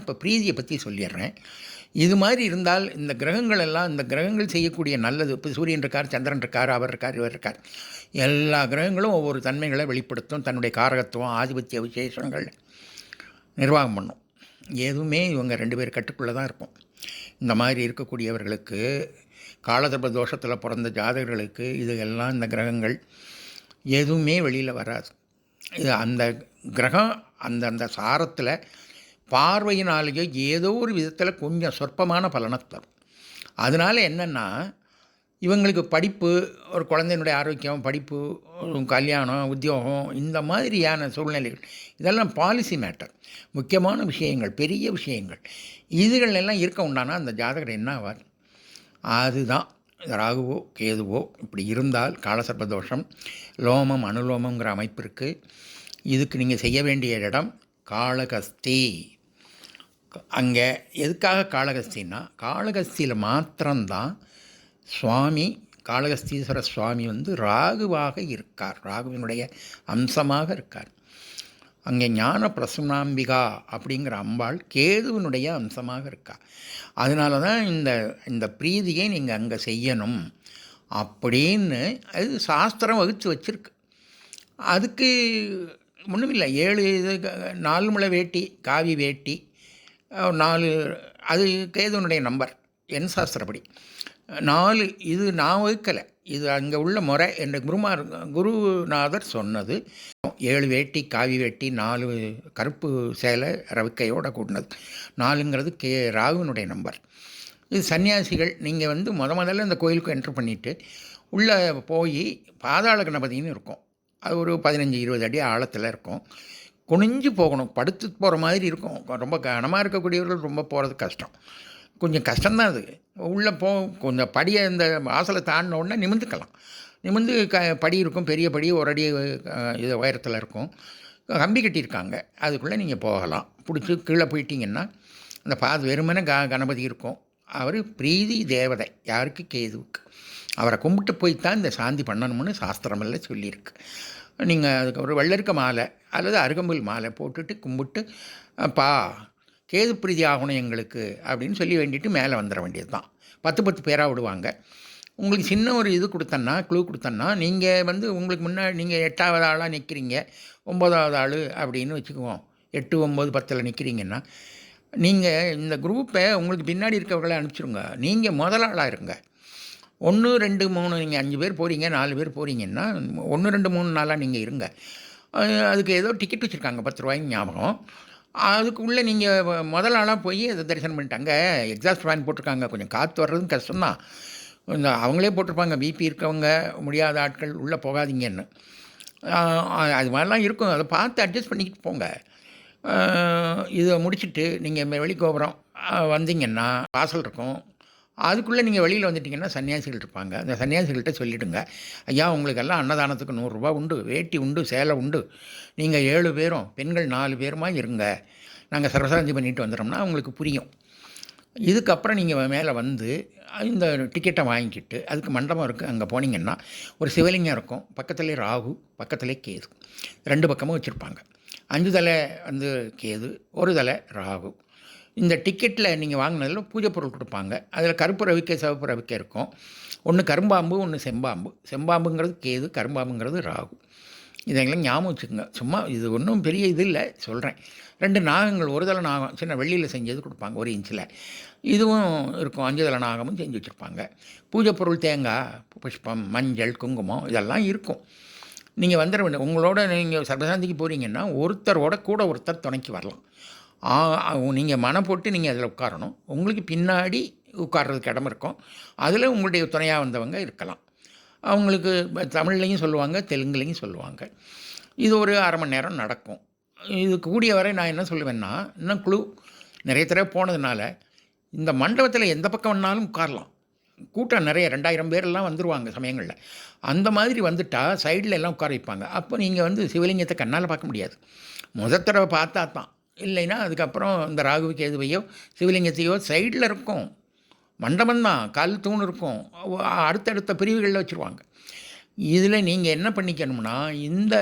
இப்போ பிரீதியை பற்றி சொல்லிடுறேன். இது மாதிரி இருந்தால் இந்த கிரகங்கள் எல்லாம் இந்த கிரகங்கள் செய்யக்கூடிய நல்லது. இப்போ சூரியன் இருக்கார் சந்திரன் இருக்கார் அவர் இருக்கார் இவர் இருக்கார். எல்லா கிரகங்களும் ஒவ்வொரு தன்மைகளை வெளிப்படுத்தும் தன்னுடைய காரகத்துவம் ஆதிபத்திய விசேஷங்கள் நிர்வாகம் பண்ணும். எதுவுமே இவங்க ரெண்டு பேர் கட்டுக்குள்ளே தான் இருக்கும் இந்த மாதிரி இருக்கக்கூடியவர்களுக்கு காலதர்ப தோஷத்தில் பிறந்த ஜாதகர்களுக்கு இது எல்லாம் இந்த கிரகங்கள் எதுவுமே வெளியில் வராது. இது அந்த கிரகம் அந்த அந்த சாரத்தில் பார்வையினாலேயோ ஏதோ ஒரு விதத்தில் கொஞ்சம் சொற்பமான பலனை தரும். அதனால் என்னென்னா இவங்களுக்கு படிப்பு ஒரு குழந்தையினுடைய ஆரோக்கியம் படிப்பு கல்யாணம் உத்தியோகம் இந்த மாதிரியான சூழ்நிலைகள் இதெல்லாம் பாலிசி மேட்டர் முக்கியமான விஷயங்கள் பெரிய விஷயங்கள். இதுகள் எல்லாம் இருக்க உண்டானா அந்த ஜாதகர் என்ன ஆவார்? அதுதான். ராகுவோ கேதுவோ இப்படி இருந்தால் காலசர்ப்ப தோஷம் லோமம் அனுலோமங்கிற அமைப்பு இருக்குது இதுக்கு நீங்கள் செய்ய வேண்டிய இடம் காளகஸ்தி அங்கே எதுக்காக காளகஸ்தின்னா காளகஸ்தியில் மாத்திரம்தான் சுவாமி காளகஸ்தீஸ்வர சுவாமி வந்து ராகுவாக இருக்கார். ராகுவினுடைய அம்சமாக இருக்கார். அங்கே ஞான பிரசுனாம்பிகா அப்படிங்கிற அம்பாள் கேதுவினுடைய அம்சமாக இருக்கா. அதனால தான் இந்த இந்த பிரீதியை நீங்கள் அங்கே செய்யணும் அப்படின்னு அது சாஸ்திரம் வகுத்து வச்சுருக்கு. அதுக்கு ஒன்றுமில்லை ஏழு இது நாலு முளை வேட்டி காவி வேட்டி நாலு அது கேதுனுடைய நம்பர் என் சாஸ்திரப்படி. நாலு இது நான் வகுக்கலை இது அங்கே உள்ள முறை என்ற குருமார் குருநாதர் சொன்னது. ஏழு வேட்டி காவி வேட்டி நாலு கருப்பு சேலை ரவிக்கையோட கூட்டினது. நாலுங்கிறது கே ராகுனுடைய நம்பர். இது சன்னியாசிகள் நீங்கள் வந்து முத முதல்ல இந்த கோயிலுக்கு என்ட்ரு பண்ணிவிட்டு உள்ளே போய் பாதாள கணபதினு இருக்கும். அது ஒரு பதினஞ்சு இருபது அடி ஆழத்தில் இருக்கும். குனிஞ்சு போகணும். படுத்து போகிற மாதிரி இருக்கும். ரொம்ப கனமாக இருக்கக்கூடியவர்கள் ரொம்ப போகிறது கஷ்டம். கொஞ்சம் கஷ்டம்தான் அது. உள்ளே போ கொஞ்சம் படியை இந்த வாசலை தாண்டின உடனே நிமிந்துக்கலாம் நிமிந்து க படி இருக்கும். பெரிய படி ஒரு அடி இது உயரத்தில் இருக்கும். கம்பி கட்டியிருக்காங்க. அதுக்குள்ளே நீங்கள் போகலாம். பிடிச்சி கீழே போயிட்டீங்கன்னா அந்த பாது வெறுமனே க கணபதி இருக்கும். அவர் பிரீதி தேவதை. யாருக்கு? கேதுவுக்கு. அவரை கும்பிட்டு போய் தான் இந்த சாந்தி பண்ணணும்னு சாஸ்திரமெல்லாம் சொல்லியிருக்கு. நீங்கள் அதுக்கு ஒரு வெள்ளரிக்க மாலை அல்லது அருகம்புல் மாலை போட்டுட்டு கும்பிட்டு அப்பா கேது பிரீதி ஆகணும் எங்களுக்கு அப்படின்னு சொல்லி வேண்டிட்டு மேலே வந்துட வேண்டியது தான் பத்து பத்து பேராக விடுவாங்க. உங்களுக்கு சின்ன ஒரு இது கொடுத்தன்னா க்ளூ கொடுத்தன்னா நீங்கள் வந்து உங்களுக்கு முன்னாடி நீங்கள் எட்டாவது ஆளாக நிற்கிறீங்க ஒம்பதாவது ஆள் அப்படின்னு வச்சுக்குவோம். எட்டு ஒம்பது பத்தில் நிற்கிறீங்கன்னா நீங்கள் இந்த குரூப்பை உங்களுக்கு பின்னாடி இருக்கவர்களை அனுப்பிச்சிருங்க. நீங்கள் முதல் ஆளாக இருங்க. ஒன்று ரெண்டு மூணு நீங்கள் அஞ்சு பேர் போகிறீங்க நாலு பேர் போகிறீங்கன்னா ஒன்று ரெண்டு மூணு நாளாக நீங்கள் இருங்க. அதுக்கு ஏதோ டிக்கெட் வச்சுருக்காங்க பத்து ரூபாய்க்கு ஞாபகம். அதுக்குள்ளே நீங்கள் முதல் ஆளாக போய் அதை தரிசனம் பண்ணிட்டாங்க. எக்ஸாஸ்ட் ஃபேன் போட்டிருக்காங்க. கொஞ்சம் காற்று வர்றதும் கஷ்டம்தான் இந்த அவங்களே போட்டிருப்பாங்க. பிபி இருக்கவங்க முடியாத ஆட்கள் உள்ளே போகாதீங்கன்னு. அது மாதிரிலாம் இருக்கும். அதை பார்த்து அட்ஜஸ்ட் பண்ணிக்கிட்டு போங்க. இதை முடிச்சுட்டு நீங்கள் வெளிக்கோபுரம் வந்தீங்கன்னா வாசல் இருக்கும். அதுக்குள்ளே நீங்கள் வெளியில் வந்துட்டிங்கன்னா சன்னியாசிகள் இருப்பாங்க அந்த சன்னியாசிகள்கிட்ட சொல்லிவிடுங்க ஐயா உங்களுக்கெல்லாம் அன்னதானத்துக்கு நூறுரூவா உண்டு வேட்டி உண்டு சேலை உண்டு. நீங்கள் ஏழு பேரும் பெண்கள் நாலு பேருமா இருங்க. நாங்கள் சர்வசாந்தி பண்ணிட்டு வந்துட்டோம்னா உங்களுக்கு புரியும். இதுக்கப்புறம் நீங்கள் மேலே வந்து இந்த டிக்கெட்டை வாங்கிக்கிட்டு அதுக்கு மண்டபம் இருக்குது அங்கே போனீங்கன்னா ஒரு சிவலிங்கம் இருக்கும். பக்கத்துலேயே ராகு பக்கத்துலேயே கேது. ரெண்டு பக்கமும் வச்சுருப்பாங்க. அஞ்சு தலை வந்து கேது ஒரு தலை ராகு. இந்த டிக்கெட்டில் நீங்கள் வாங்கினதில் பூஜை பொருள் கொடுப்பாங்க. அதில் கருப்பு ரவிக்கை சிவப்பு ரவிக்கை இருக்கும். ஒன்று கரும்பாம்பு ஒன்று செம்பாம்பு. செம்பாம்புங்கிறது கேது கரும்பாம்புங்கிறது ராகு. இதெல்லாம் ஞாபகம் வச்சுக்கோங்க. சும்மா இது ஒன்றும் பெரிய இது இல்லை. சொல்கிறேன் ரெண்டு நாகங்கள் ஒரு தலை நாகம் சின்ன வெள்ளியில் செஞ்சது கொடுப்பாங்க ஒரு இன்ச்சில் இதுவும் இருக்கும். அஞ்சு தலை நாகமும் செஞ்சு வச்சுருப்பாங்க. பூஜை பொருள் தேங்காய் புஷ்பம் மஞ்சள் குங்குமம் இதெல்லாம் இருக்கும். நீங்கள் வந்துட வேண்டிய உங்களோட நீங்கள் சர்வசாந்திக்கு போகிறீங்கன்னா ஒருத்தரோட கூட ஒருத்தர் துணைக்கு வரலாம். நீங்கள் மனம் போட்டு நீங்கள் அதில் உட்காரணும். உங்களுக்கு பின்னாடி உட்கார்றதுக்கு இடம் இருக்கும். அதில் உங்களுடைய துணையாக வந்தவங்க இருக்கலாம். அவங்களுக்கு தமிழ்லையும் சொல்லுவாங்க தெலுங்குலையும் சொல்லுவாங்க. இது ஒரு அரை மணி நேரம் நடக்கும். இது கூடிய வரை நான் என்ன சொல்லுவேன்னா இன்னும் குழு நிறைய தடவை போனதுனால இந்த மண்டபத்தில் எந்த பக்கம் வேணாலும் உட்காரலாம். கூட்டம் நிறைய ரெண்டாயிரம் பேரெல்லாம் வந்துடுவாங்க சமயங்களில். அந்த மாதிரி வந்துட்டால் சைடில் எல்லாம் உட்கார வைப்பாங்க. அப்போ நீங்கள் வந்து சிவலிங்கத்தை கண்ணால் பார்க்க முடியாது. முதல் தடவை பார்த்தா தான் இல்லைன்னா அதுக்கப்புறம் இந்த ராகு கேதுவையோ சிவலிங்கத்தையோ சைடில் இருக்கும். மண்டபம் தான் கல் தூண் இருக்கும். அடுத்தடுத்த பிரிவுகளில் வச்சுருவாங்க. இதில் நீங்கள் என்ன பண்ணிக்கணும்னா இந்த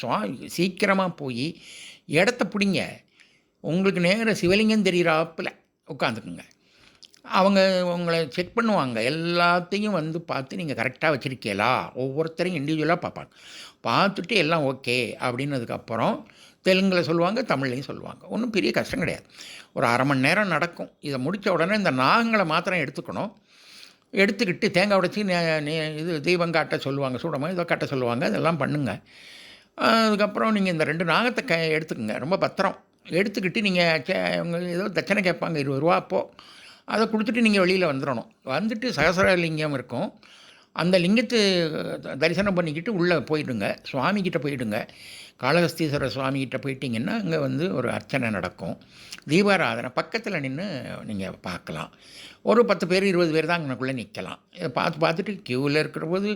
சுவா சீக்கிரமாக போய் இடத்த பிடிங்க. உங்களுக்கு நேர சிவலிங்கம் தெரிகிறாப்பில் உட்காந்துக்குங்க. அவங்க உங்களை செக் பண்ணுவாங்க. எல்லாத்தையும் வந்து பார்த்து நீங்கள் கரெக்டாக வச்சுருக்கீங்களா? ஒவ்வொருத்தரையும் இண்டிவிஜுவலாக பார்ப்பாங்க. பார்த்துட்டு எல்லாம் ஓகே அப்படின்னதுக்கப்புறம் தெலுங்கில் சொல்லுவாங்க தமிழ்லையும் சொல்லுவாங்க. ஒன்றும் பெரிய கஷ்டம் கிடையாது. ஒரு அரை மணி நேரம் நடக்கும். இதை முடித்த உடனே இந்த நாகங்களை மாத்திரம் எடுத்துக்கணும். எடுத்துக்கிட்டு தேங்காய் உடைச்சி இது தீபம் காட்ட சொல்லுவாங்க சூடமாக இதோ காட்ட சொல்லுவாங்க இதெல்லாம் பண்ணுங்கள் அதுக்கப்புறம் நீங்கள் இந்த ரெண்டு நாகத்தை க எடுத்துக்கோங்க. ரொம்ப பத்திரம். எடுத்துக்கிட்டு நீங்கள் சே அவங்க ஏதோ தட்சணை கேட்பாங்க இருபது ரூபா அப்போது அதை கொடுத்துட்டு நீங்கள் வெளியில் வந்துடணும் வந்துட்டு சகசரலிங்கம் இருக்கும். அந்த லிங்கத்தை தரிசனம் பண்ணிக்கிட்டு உள்ளே போயிடுங்க. சுவாமிக்கிட்ட போயிடுங்க. காளஹஸ்தீஸ்வரர் சுவாமிகிட்ட போயிட்டிங்கன்னா அங்கே வந்து ஒரு அர்ச்சனை நடக்கும். தீபாராதனை பக்கத்தில் நின்று நீங்கள் பார்க்கலாம். ஒரு பத்து பேர் இருபது பேர் தான் அங்கனக்குள்ளே நிற்கலாம் இதை பார்த்து பார்த்துட்டு க்யூவில் இருக்கிற போது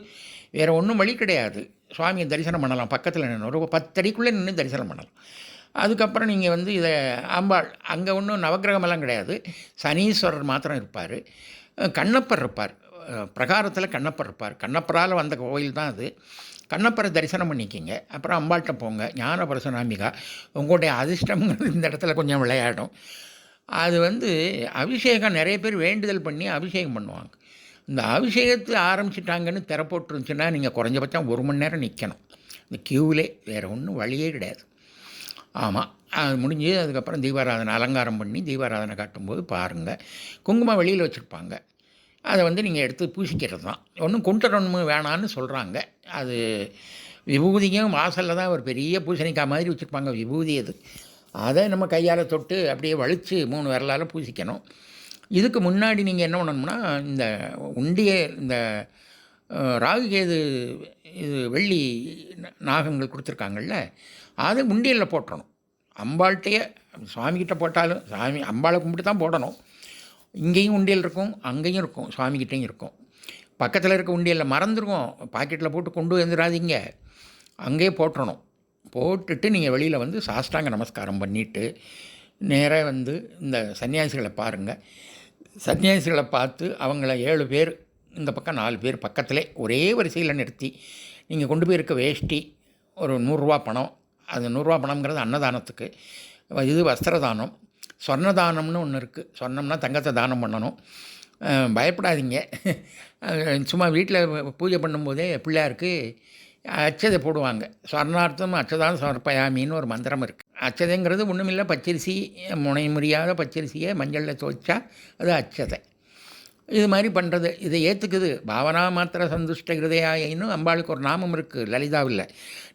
வேறு ஒன்றும் வழி கிடையாது. சுவாமியை தரிசனம் பண்ணலாம். பக்கத்தில் நின்று ஒரு பத்தடிக்குள்ளே நின்று தரிசனம் பண்ணலாம். அதுக்கப்புறம் நீங்கள் வந்து இதை அம்பாள் அங்கே ஒன்றும் நவக்கிரகமெல்லாம் கிடையாது. சனீஸ்வரர் மாத்திரம் இருப்பார். கண்ணப்பர் இருப்பார். பிரகாரத்தில் கண்ணப்பர் இருப்பார். கண்ணப்பரால் வந்த கோயில் தான் அது. கண்ணப்பரை தரிசனம் பண்ணிக்கிங்க. அப்புறம் அம்பாள்கிட்ட போங்க. ஞான பரசுராம்பிகா உங்களுடைய அதிர்ஷ்டம்ங்கிறது இந்த இடத்துல கொஞ்சம் விளையாடும். அது வந்து அபிஷேகம் நிறைய பேர் வேண்டுதல் பண்ணி அபிஷேகம் பண்ணுவாங்க. இந்த அபிஷேகத்தை ஆரம்பிச்சிட்டாங்கன்னு திறப்போட்டுருந்துச்சுன்னா நீங்கள் குறைஞ்சபட்சம் ஒரு மணி நேரம் நிற்கணும் இந்த க்யூவிலே வேறு ஒன்றும் வழியே கிடையாது. ஆமாம் அது முடிஞ்சு அதுக்கப்புறம் தீபாராதனை அலங்காரம் பண்ணி தீபாராதனை காட்டும்போது பாருங்கள் குங்குமம் வெளியில் வச்சுருப்பாங்க. அதை வந்து நீங்கள் எடுத்து பூசிக்கிறது தான் ஒன்றும் குண்டரொன்மு வேணான்னு சொல்கிறாங்க அது விபூதியும் வாசலில் தான் ஒரு பெரிய பூசணிக்காய் மாதிரி வச்சுருப்பாங்க. விபூதி அது. அதை நம்ம கையால் தொட்டு அப்படியே வலித்து மூணு விரலால் பூசிக்கணும். இதுக்கு முன்னாடி நீங்கள் என்ன பண்ணணும்னா இந்த உண்டிய இந்த ராகு ராகுகேது இது வெள்ளி நாகங்கள் கொடுத்துருக்காங்கல்ல அதை உண்டியலில் போட்டணும். அம்பாள்கிட்டயே சுவாமிகிட்ட போட்டாலும் சாமி அம்பாளை கும்பிட்டு தான் போடணும். இங்கேயும் உண்டியல் இருக்கும் அங்கேயும் இருக்கும் சுவாமிகிட்டையும் இருக்கும். பக்கத்தில் இருக்க உண்டியலில் மறந்துருக்கும் பாக்கெட்டில் போட்டு கொண்டு வந்துடாதீங்க அங்கேயே போட்டுறணும். போட்டுட்டு நீங்கள் வெளியில் வந்து சாஷ்டாங்க நமஸ்காரம் பண்ணிவிட்டு நேராக வந்து இந்த சன்னியாசிகளை பாருங்கள் சன்னியாசிகளை பார்த்து அவங்கள ஏழு பேர் இந்த பக்கம் நாலு பேர் பக்கத்திலே ஒரே வரிசையில் நிறுத்தி நீங்கள் கொண்டு போயிருக்க வேஷ்டி ஒரு நூறுரூவா பணம். அது நூறுரூவா பணம்ங்கிறது அன்னதானத்துக்கு. இது வஸ்திரதானம். சொர்ணதானம்னு ஒன்று இருக்குது சொன்னோம்னா தங்கத்தை தானம் பண்ணணும். பயப்படாதீங்க. சும்மா வீட்டில் பூஜை பண்ணும்போதே பிள்ளையாருக்கு அச்சதை போடுவாங்க. சொர்ணார்த்தம் அச்சதான் சமர்ப்பயாமின்னு ஒரு மந்திரம் இருக்குது அச்சதைங்கிறது ஒன்றுமில்லை பச்சரிசி முனை முறியாத பச்சரிசியை மஞ்சளில் துவைச்சா அது அச்சதை. இது மாதிரி பண்ணுறது இதை ஏற்றுக்குது பாவனா மாத்திர சந்துஷ்ட ஹிருதயாயின்னு அம்பாளுக்கு ஒரு நாமம் இருக்குது லலிதாவில்.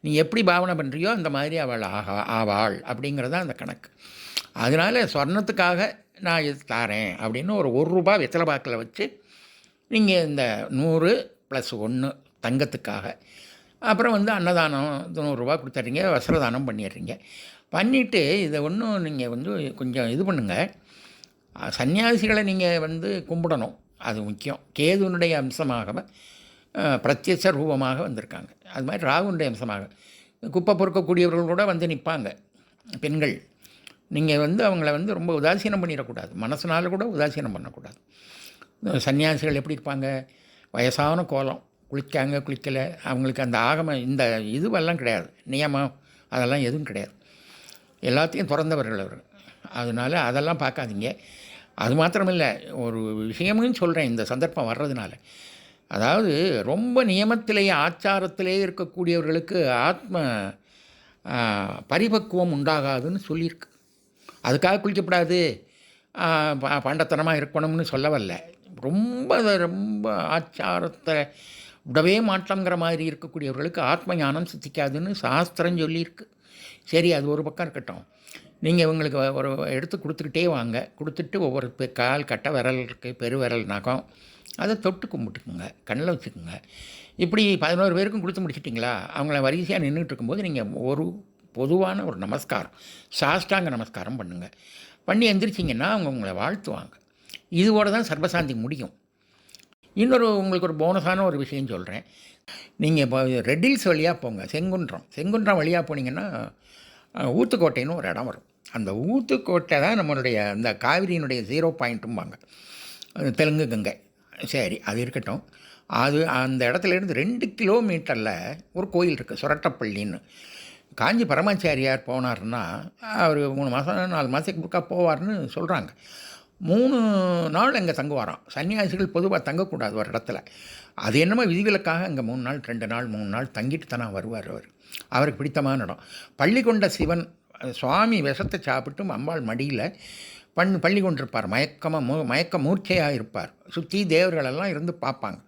நீ எப்படி பாவனை பண்ணுறியோ அந்த மாதிரி அவள் ஆகா ஆவாள் அப்படிங்கிறது தான் அந்த கணக்கு. அதனால் சொர்ணத்துக்காக நான் இது தாரேன் அப்படின்னு ஒரு ஒரு ரூபா வெத்தலை பாக்கில் வச்சு நீங்கள் இந்த நூறு ப்ளஸ் ஒன்று தங்கத்துக்காக. அப்புறம் வந்து அன்னதானம் தொண்ணூறுரூபா கொடுத்துட்றீங்க வஸ்திரதானம் பண்ணிடுறீங்க பண்ணிவிட்டு இதை ஒன்றும் நீங்கள் வந்து கொஞ்சம் இது பண்ணுங்கள் சன்னியாசிகளை நீங்கள் வந்து கும்பிடணும். அது முக்கியம். கேதுனுடைய அம்சமாக பிரத்யட்ச ரூபமாக வந்திருக்காங்க. அது மாதிரி ராகுனுடைய அம்சமாக. குப்பை பொறுக்கக்கூடியவர்கள் கூட வந்து நிற்பாங்க. பெண்கள் நீங்கள் வந்து அவங்கள வந்து ரொம்ப உதாசீனம் பண்ணிடக்கூடாது. மனசுனால கூட உதாசீனம் பண்ணக்கூடாது. சன்னியாசிகள் எப்படி இருப்பாங்க? வயசான கோலம். குளிக்காங்க குளிக்கலை. அவங்களுக்கு அந்த ஆகம இந்த இதுவெல்லாம் கிடையாது. நியமம் அதெல்லாம் எதுவும் கிடையாது. எல்லாத்தையும் திறந்தவர்கள் அவர் அதனால் அதெல்லாம் பார்க்காதீங்க. அது மாத்திரமில்லை ஒரு விஷயமும் சொல்கிறேன் இந்த சந்தர்ப்பம் வர்றதுனால. அதாவது ரொம்ப நியமத்திலேயே ஆச்சாரத்திலே இருக்கக்கூடியவர்களுக்கு ஆத்ம பரிபக்குவம் உண்டாகாதுன்னு சொல்லியிருக்கு. அதுக்காக குளிக்கப்படாது. ப- பாண்டத்தனமாக இருக்கணும்னு சொல்ல வரல ரொம்ப ரொம்ப ஆச்சாரத்தை விடவே மாற்றங்கிற மாதிரி இருக்கக்கூடியவர்களுக்கு ஆத்ம ஞானம் சித்திக்காதுன்னு சாஸ்திரம் சொல்லியிருக்கு. சரி அது ஒரு பக்கம் இருக்கட்டும். நீங்கள் இவங்களுக்கு ஒரு எடுத்து கொடுத்துக்கிட்டே வாங்க. கொடுத்துட்டு ஒவ்வொரு பெ- கால் கட்டை விரல் இருக்குது பெரு நகம் அதை தொட்டு கும்பிட்டுக்குங்க. கண்ணில் வச்சுக்குங்க. இப்படி பதினோரு பேருக்கும் கொடுத்து முடிச்சிட்டிங்களா? அவங்கள வரிசையாக நின்றுட்டு இருக்கும்போது நீங்கள் ஒரு பொதுவான ஒரு நமஸ்காரம் சாஷ்டாங்க நமஸ்காரம் பண்ணுங்கள் பண்ணி எந்திரிச்சிங்கன்னா அவங்க உங்களை வாழ்த்துவாங்க. இதோட தான் சர்வசாந்தி முடியும். இன்னொரு உங்களுக்கு ஒரு போனஸான ஒரு விஷயம் சொல்கிறேன் நீங்கள் இப்போ ரெட்டில்ஸ் வழியாக போங்க. செங்குன்றம். செங்குன்றம் வழியாக போனீங்கன்னா ஊத்துக்கோட்டைன்னு ஒரு இடம் வரும். அந்த ஊத்துக்கோட்டை தான் நம்மளுடைய அந்த காவிரியினுடைய ஜீரோ பாயிண்ட்டும்பாங்க தெலுங்கு கங்கை. சரி அது இருக்கட்டும். அது அந்த இடத்துல இருந்து ரெண்டு கிலோமீட்டரில் ஒரு கோயில் இருக்குது சுரட்டப்பள்ளின்னு. காஞ்சி பரமாச்சாரியார் போனார்னா அவர் மூணு மாதம் நாலு மாதத்துக்கு முக்கா போவார்னு சொல்கிறாங்க மூணு நாள் அங்கே தங்குவாராம். சன்னியாசிகள் பொதுவாக தங்கக்கூடாது ஒரு இடத்துல. அது என்னமோ விதிவிலக்காக அங்கே மூணு நாள் ரெண்டு நாள் மூணு நாள் தங்கிட்டு தானே வருவார் அவர். அவருக்கு பிடித்தமான இடம். பள்ளி கொண்ட சிவன் சுவாமி விஷத்தை சாப்பிட்டு அம்பாள் மடியில் பண் பள்ளி கொண்டிருப்பார். மயக்கமாக மூ மயக்க மூர்ச்சையாக இருப்பார். சுற்றி தேவர்களெல்லாம் இருந்து பார்ப்பாங்க.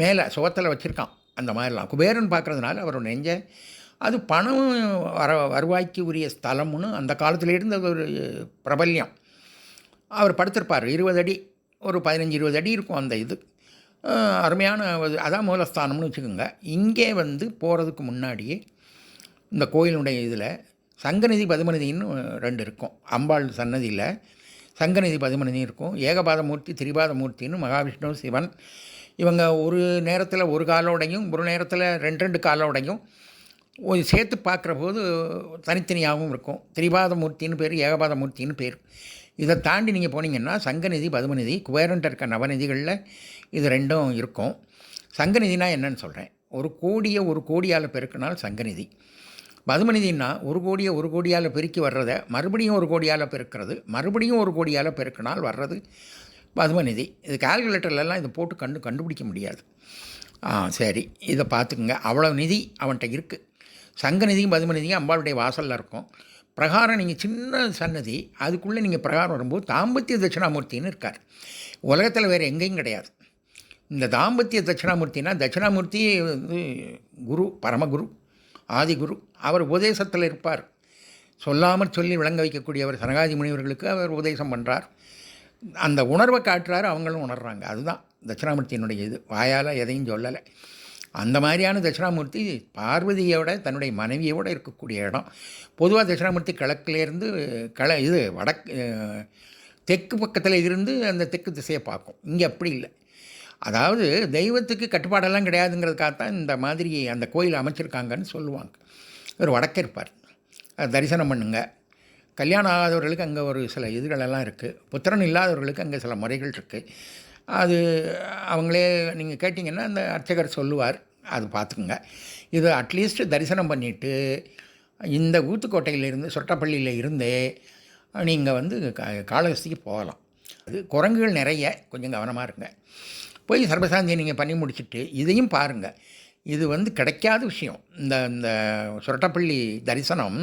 மேலே சுகத்தில் வச்சுருக்கான் அந்த மாதிரிலாம். குபேரன் பார்க்குறதுனால அவர் நெஞ்ச அது பணம் வர வருவாய்க்கு உரிய ஸ்தலம்னு அந்த காலத்தில் அது ஒரு பிரபல்யம். அவர் படுத்திருப்பார். இருபது அடி ஒரு பதினஞ்சு இருபது அடி இருக்கும் அந்த இது. அருமையான அதான் மூலஸ்தானம்னு வச்சுக்கோங்க. இங்கே வந்து போகிறதுக்கு முன்னாடியே இந்த கோயிலுடைய இதில் சங்கநிதி பதுமநிதின்னு ரெண்டு இருக்கும். அம்பாள் சன்னதியில் சங்கநிதி பதுமநிதி இருக்கும். ஏகபாதமூர்த்தி திரிபாதமூர்த்தின்னு மகாவிஷ்ணு சிவன். இவங்க ஒரு நேரத்தில் ஒரு காலோடையும் ஒரு நேரத்தில் ரெண்டு ரெண்டு காலோடையும் ஒரு சேர்த்து பார்க்குற போது தனித்தனியாகவும் இருக்கும். திரிபாதமூர்த்தின்னு பேர் ஏகபாதமூர்த்தின்னு பேர். இதை தாண்டி நீங்கள் போனீங்கன்னா சங்கநிதி பதுமநிதி குபேரன்ட்ட இருக்க நவநிதிகளில் இது ரெண்டும் இருக்கும். சங்கநிதினா என்னன்னு சொல்கிறேன் ஒரு கோடியை ஒரு கோடியால் பெருக்கினால் சங்கநிதி. மதுமனிதின்னா ஒரு கோடியை ஒரு கோடியால் பெருக்கி வர்றதை மறுபடியும் ஒரு கோடியால் பெருக்கிறது மறுபடியும் ஒரு கோடியால் பெருக்கினால் வர்றது பதுமநிதி இது கால்குலேட்டர்லலாம் இதை போட்டு கண்டு கண்டுபிடிக்க முடியாது. ஆ சரி இதை பார்த்துக்குங்க. அவ்வளோ நிதி அவன்கிட்ட இருக்குது சங்க நிதியும் பதுமநிதியும் அம்பாளுடைய வாசலில் இருக்கும். பிரகாரம் நீங்கள் சின்ன சன்னதி அதுக்குள்ளே நீங்கள் பிரகாரம் வரும்போது தாம்பத்திய தட்சிணாமூர்த்தின்னு இருக்கார். உலகத்தில் வேறு எங்கேயும் கிடையாது. இந்த தாம்பத்திய தட்சிணாமூர்த்தினா தட்சிணாமூர்த்தி வந்து குரு பரமகுரு. ஆதிகுரு அவர் உபதேசத்தில் இருப்பார். சொல்லாமல் சொல்லி விளங்க வைக்கக்கூடியவர் சனகாதி முனிவர்களுக்கு அவர் உபதேசம் பண்ணுறார் அந்த உணர்வை காட்டுறாரு அவங்களும் உணர்கிறாங்க அதுதான் தட்சிணாமூர்த்தியினுடைய இது. வாயால் எதையும் சொல்லலை. அந்த மாதிரியான தட்சிணாமூர்த்தி பார்வதியோட தன்னுடைய மனைவியோட இருக்கக்கூடிய இடம். பொதுவாக தட்சிணாமூர்த்தி கிழக்குலேருந்து கிழ இது வடக்கு தெற்கு பக்கத்தில் இருந்து அந்த தெற்கு திசையை பார்க்கும். இங்கே அப்படி இல்லை. அதாவது தெய்வத்துக்கு கட்டுப்பாடெல்லாம் கிடையாதுங்கிறதுக்காகத்தான் இந்த மாதிரி அந்த கோயில் அமைச்சிருக்காங்கன்னு சொல்லுவாங்க. இவர் வடக்கே இருப்பார். தரிசனம் பண்ணுங்க. கல்யாணம் ஆகாதவர்களுக்கு அங்கே ஒரு சில இதுகளெல்லாம் இருக்குது புத்திரன் இல்லாதவர்களுக்கு அங்கே சில முறைகள் இருக்குது அது அவங்களே நீங்கள் கேட்டிங்கன்னா அந்த அர்ச்சகர் சொல்லுவார். அது பார்த்துக்குங்க. இது அட்லீஸ்ட் தரிசனம் பண்ணிவிட்டு இந்த ஊத்துக்கோட்டையிலிருந்து சொட்டப்பள்ளியில் இருந்தே நீங்கள் வந்து கா காளஹஸ்திக்கு போகலாம். அது குரங்குகள் நிறைய. கொஞ்சம் கவனமாக இருங்க. போய் சர்வசாந்தியை நீங்கள் பண்ணி முடிச்சுட்டு இதையும் பாருங்கள் இது வந்து கிடைக்காத விஷயம். இந்த இந்த சுரட்டப்பள்ளி தரிசனம்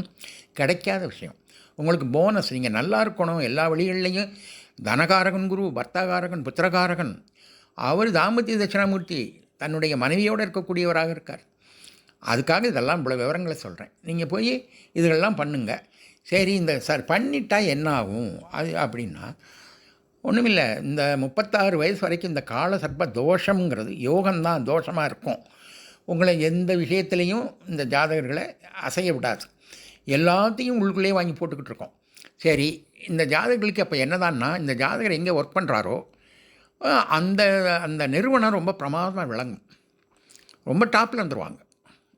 கிடைக்காத விஷயம். உங்களுக்கு போனஸ் நீங்கள் நல்லா இருக்கணும் எல்லா வழிகள்லையும். தனகாரகன் குரு பர்த்தாகாரகன் புத்திரகாரகன். அவர் தாம்பத்திய தட்சிணாமூர்த்தி தன்னுடைய மனைவியோடு இருக்கக்கூடியவராக இருக்கார். அதுக்காக இதெல்லாம் இவ்வளோ விவரங்களை சொல்கிறேன் நீங்கள் போய் இதுகளெல்லாம் பண்ணுங்கள் சரி இந்த சார் பண்ணிட்டா என்ன ஆகும்? அது அப்படின்னா ஒன்றுமில்லை இந்த முப்பத்தாறு வயசு வரைக்கும் இந்த கால சர்ப்ப தோஷங்கிறது யோகம்தான் தோஷமாக இருக்கும். உங்களை எந்த விஷயத்துலேயும் இந்த ஜாதகர்களை அசைய விடாது. எல்லாத்தையும் உள்ளுக்குள்ளேயே வாங்கி போட்டுக்கிட்டு இருக்கோம். சரி இந்த ஜாதகர்களுக்கு அப்போ என்னதான்னா இந்த ஜாதகர் எங்கே ஒர்க் பண்ணுறாரோ அந்த அந்த நிறுவனம் ரொம்ப பிரமாதமாக விளங்கும். ரொம்ப டாப்பில் வந்துடுவாங்க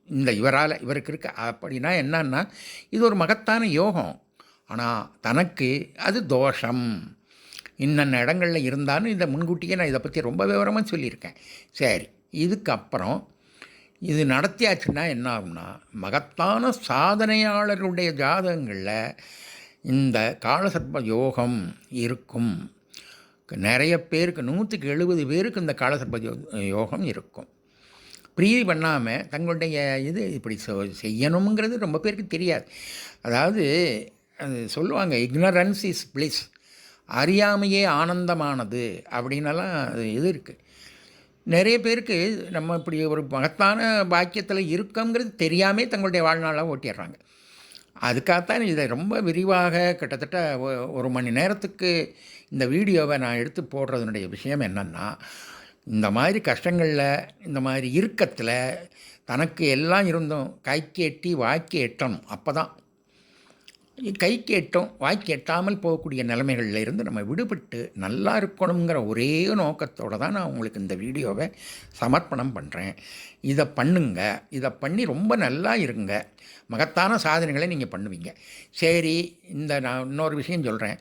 இந்த இவரால் இவருக்கு இருக்க. அப்படின்னா என்னன்னா இது ஒரு மகத்தான யோகம். ஆனால் தனக்கு அது தோஷம். இன்னென்ன இடங்களில் இருந்தாலும் இதை முன்கூட்டியே நான் இதை பற்றி ரொம்ப விவரமாக சொல்லியிருக்கேன். சரி இதுக்கப்புறம் இது நடத்தியாச்சுன்னா என்ன ஆகும்னா மகத்தான சாதனையாளர்களுடைய ஜாதகங்களில் இந்த காலசர்ப்ப யோகம் இருக்கும். நிறைய பேருக்கு நூற்றுக்கு எழுபது பேருக்கு இந்த காலசர்ப்ப யோகம் இருக்கும். ப்ரீதி பண்ணாமல் தங்களுடைய இது இப்படி செய்யணுங்கிறது ரொம்ப பேருக்கு தெரியாது. அதாவது அது சொல்லுவாங்க இக்னரன்ஸ் இஸ் ப்ளீஸ் அறியாமையே ஆனந்தமானது அப்படின்னலாம் அது இது இருக்குது நிறைய பேருக்கு நம்ம இப்படி ஒரு மகத்தான பாக்கியத்தில் இருக்கோங்கிறது தெரியாமே தங்களுடைய வாழ்நாளாக ஓட்டிடுறாங்க. அதுக்காகத்தான் இதை ரொம்ப விரிவாக கிட்டத்தட்ட ஒரு மணி நேரத்துக்கு இந்த வீடியோவை நான் எடுத்து போடுறதுனுடைய விஷயம் என்னென்னா இந்த மாதிரி கஷ்டங்களில் இந்த மாதிரி இறுக்கத்தில் தனக்கு எல்லாம் இருந்தும் கைக்கு எட்டி வாய்க்கு எட்டணும் அப்போ தான் கை கேட்டோம் வாய் கேட்டாமல் போகக்கூடிய நிலைமைகளில் இருந்து நம்ம விடுபட்டு நல்லா இருக்கணுங்கிற ஒரே நோக்கத்தோடு தான் நான் உங்களுக்கு இந்த வீடியோவை சமர்ப்பணம் பண்ணுறேன் இதை பண்ணுங்க. இதை பண்ணி ரொம்ப நல்லா இருங்க. மகத்தான சாதனைகளை நீங்கள் பண்ணுவீங்க. சரி இந்த நான் இன்னொரு விஷயம் சொல்கிறேன்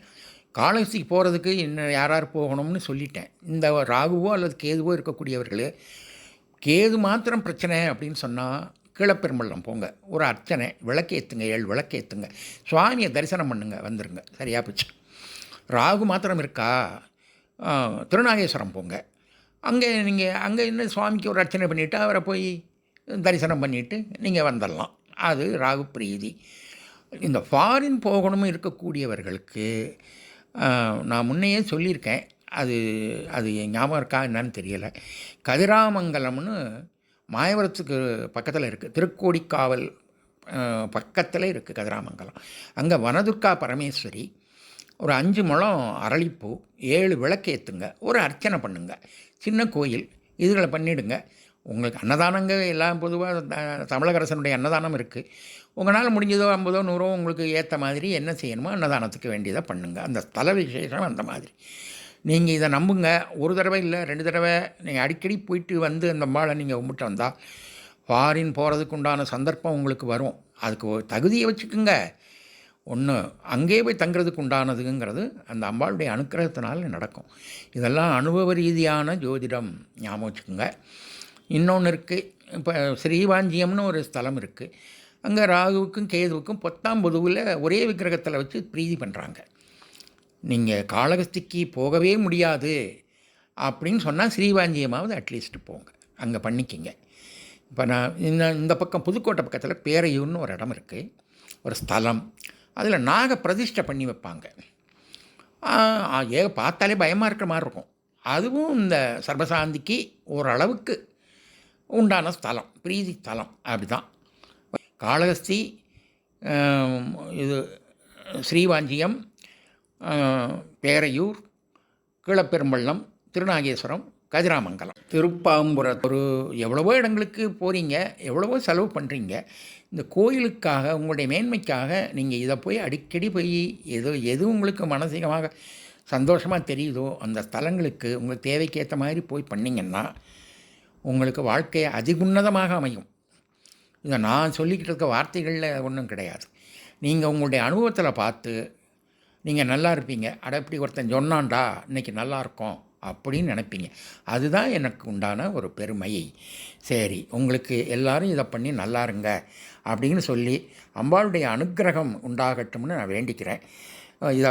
காலேஜுக்கு போகிறதுக்கு இன்னும் யார் யார் போகணும்னு சொல்லிட்டேன். இந்த ராகுவோ அல்லது கேதுவோ இருக்கக்கூடியவர்கள் கேது மாத்திரம் பிரச்சனை அப்படின்னு சொன்னால் கீழப்பெரும்பள்ளம் போங்க. ஒரு அர்ச்சனை விளக்கேற்றுங்க ஏழு விளக்கேற்றுங்க சுவாமியை தரிசனம் பண்ணுங்க வந்துருங்க. சரியாக போச்சு. ராகு மாத்திரம் இருக்கா? திருநாகேஸ்வரம் போங்க. அங்கே நீங்கள் அங்கே இன்னும் சுவாமிக்கு ஒரு அர்ச்சனை பண்ணிவிட்டு அவரை போய் தரிசனம் பண்ணிவிட்டு நீங்கள் வந்துடலாம் அது ராகு பிரீதி. இந்த ஃபாரின் போகணும் இருக்கக்கூடியவர்களுக்கு நான் முன்னையே சொல்லியிருக்கேன். அது அது ஞாபகம் இருக்கா என்னன்னு தெரியலை. கதிராமங்கலம்னு மாயவரத்துக்கு பக்கத்தில் இருக்குது திருக்கோடிக்காவல் பக்கத்தில் இருக்குது கதிராமங்கலம். அங்கே வனதுர்கா பரமேஸ்வரி ஒரு அஞ்சு முழம் அரளிப்பூ ஏழு விளக்கேற்றுங்க ஒரு அர்ச்சனை பண்ணுங்க. சின்ன கோயில் இதுகளை பண்ணிவிடுங்க உங்களுக்கு அன்னதானங்க எல்லாம் பொதுவாக தமிழக அரசனுடைய அன்னதானம் இருக்குது உங்களால் முடிஞ்சதோ ஐம்பதோ நூறோ உங்களுக்கு ஏற்ற மாதிரி என்ன செய்யணுமோ அன்னதானத்துக்கு வேண்டியதை பண்ணுங்கள் அந்த ஸ்தல விசேஷம் அந்த மாதிரி. நீங்கள் இதை நம்புங்க. ஒரு தடவை இல்லை ரெண்டு தடவை நீங்கள் அடிக்கடி போயிட்டு வந்து அந்த அம்பாளை நீங்கள் கும்பிட்டு வந்தால் ஃபாரின் போகிறதுக்கு உண்டான சந்தர்ப்பம் உங்களுக்கு வரும். அதுக்கு தகுதியை வச்சுக்குங்க. ஒன்று அங்கேயே போய் தங்குறதுக்கு உண்டானதுங்கிறது அந்த அம்பாளுடைய அனுக்கிரகத்தினால நடக்கும். இதெல்லாம் அனுபவ ரீதியான ஜோதிடம் ஞாபகம் வச்சுக்கோங்க. இன்னொன்று இருக்குது இப்போ ஸ்ரீவாஞ்சியம்னு ஒரு ஸ்தலம் இருக்குது அங்கே ராகுவுக்கும் கேதுவுக்கும் பொத்தாம் பொதுவில் ஒரே விக்கிரகத்தில் வச்சு பிரீதி பண்ணுறாங்க நீங்கள் காளகஸ்திக்கு போகவே முடியாது அப்படின்னு சொன்னால் ஸ்ரீவாஞ்சியமாவது அட்லீஸ்ட் போங்க. அங்கே பண்ணிக்கிங்க. இப்போ நான் இந்த இந்த பக்கம் புதுக்கோட்டை பக்கத்தில் பேரையூர்னு ஒரு இடம் இருக்குது ஒரு ஸ்தலம். அதில் நாக பிரதிஷ்டை பண்ணி வைப்பாங்க. ஏ பார்த்தாலே பயமாக இருக்கிற மாதிரி இருக்கும். அதுவும் இந்த சர்வசாந்திக்கு ஓரளவுக்கு உண்டான ஸ்தலம் பிரீதி ஸ்தலம். அப்படிதான். காளகஸ்தி இது ஸ்ரீவாஞ்சியம் பேரையூர் கீழப்பெரும்பள்ளம் திருநாகேஸ்வரம் கதிராமங்கலம். திருப்பாம்புரம் ஒரு எவ்வளவோ இடங்களுக்கு போகிறீங்க எவ்வளவோ செலவு பண்ணுறீங்க இந்த கோயிலுக்காக உங்களுடைய மேன்மைக்காக நீங்கள் இதை போய் அடிக்கடி போய் எது எது உங்களுக்கு மனசீகமாக சந்தோஷமாக தெரியுதோ அந்த ஸ்தலங்களுக்கு உங்களுக்கு தேவைக்கேற்ற மாதிரி போய் பண்ணிங்கன்னா உங்களுக்கு வாழ்க்கையை அதிகுன்னதமாக அமையும். இதை நான் சொல்லிக்கிட்டு இருக்க வார்த்தைகளில் ஒன்றும் கிடையாது. நீங்கள் உங்களுடைய அனுபவத்தில் பார்த்து நீங்கள் நல்லா இருப்பீங்க. அட இப்படி ஒருத்தன் சொன்னான்டா இன்னைக்கு நல்லாயிருக்கும் அப்படின்னு நினைப்பீங்க. அதுதான் எனக்கு உண்டான ஒரு பெருமை சரி உங்களுக்கு எல்லாரும் இதை பண்ணி நல்லா இருங்க அப்படின்னு சொல்லி அம்பாளுடைய அனுக்கிரகம் உண்டாகட்டும்னு நான் வேண்டிக்கிறேன். இதை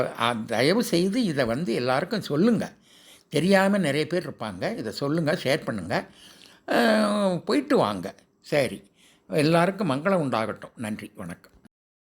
தயவு செய்து இதை வந்து எல்லாருக்கும் சொல்லுங்கள் தெரியாமல் நிறைய பேர் இருப்பாங்க. இதை சொல்லுங்கள் ஷேர் பண்ணுங்கள் போயிட்டு வாங்க. சரி எல்லாருக்கும் மங்களம் உண்டாகட்டும். நன்றி வணக்கம்.